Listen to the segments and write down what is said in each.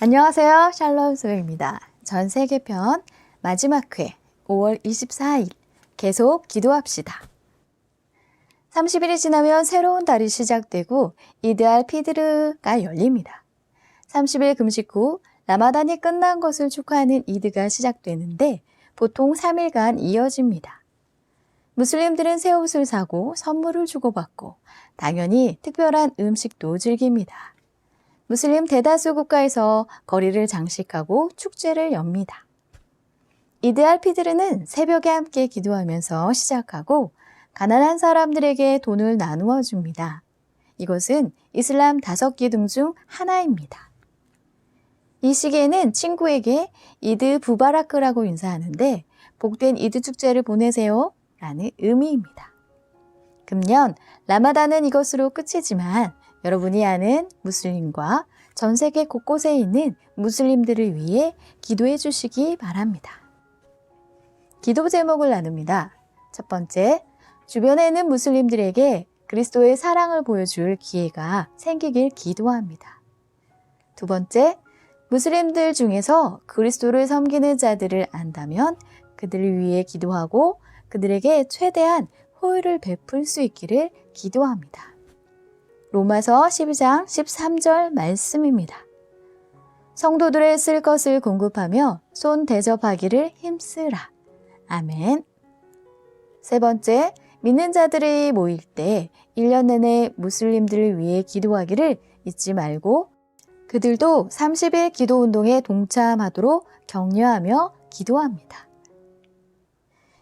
안녕하세요. 샬롬 소입니다. 전 세계 편 마지막 회 5월 24일 계속 기도합시다. 30일이 지나면 새로운 달이 시작되고 이드알 피드르가 열립니다. 30일 금식 후 라마단이 끝난 것을 축하하는 이드가 시작되는데 보통 3일간 이어집니다. 무슬림들은 새 옷을 사고 선물을 주고받고 당연히 특별한 음식도 즐깁니다. 무슬림 대다수 국가에서 거리를 장식하고 축제를 엽니다. 이드 알 피드르는 새벽에 함께 기도하면서 시작하고 가난한 사람들에게 돈을 나누어 줍니다. 이것은 이슬람 다섯 기둥 중 하나입니다. 이 시기에는 친구에게 이드 부바라크라고 인사하는데 복된 이드 축제를 보내세요 라는 의미입니다. 금년 라마단은 이것으로 끝이지만 여러분이 아는 무슬림과 전 세계 곳곳에 있는 무슬림들을 위해 기도해 주시기 바랍니다. 기도 제목을 나눕니다. 첫 번째, 주변에 있는 무슬림들에게 그리스도의 사랑을 보여줄 기회가 생기길 기도합니다. 두 번째, 무슬림들 중에서 그리스도를 섬기는 자들을 안다면 그들을 위해 기도하고 그들에게 최대한 호의를 베풀 수 있기를 기도합니다. 로마서 12장 13절 말씀입니다. 성도들의 쓸 것을 공급하며 손 대접하기를 힘쓰라. 아멘. 세 번째, 믿는 자들이 모일 때 1년 내내 무슬림들을 위해 기도하기를 잊지 말고 그들도 30일 기도 운동에 동참하도록 격려하며 기도합니다.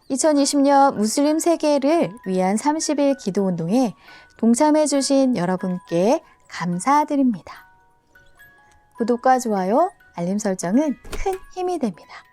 2020년 무슬림 세계를 위한 30일 기도 운동에 동참해 주신 여러분께 감사드립니다. 구독과 좋아요, 알림 설정은 큰 힘이 됩니다.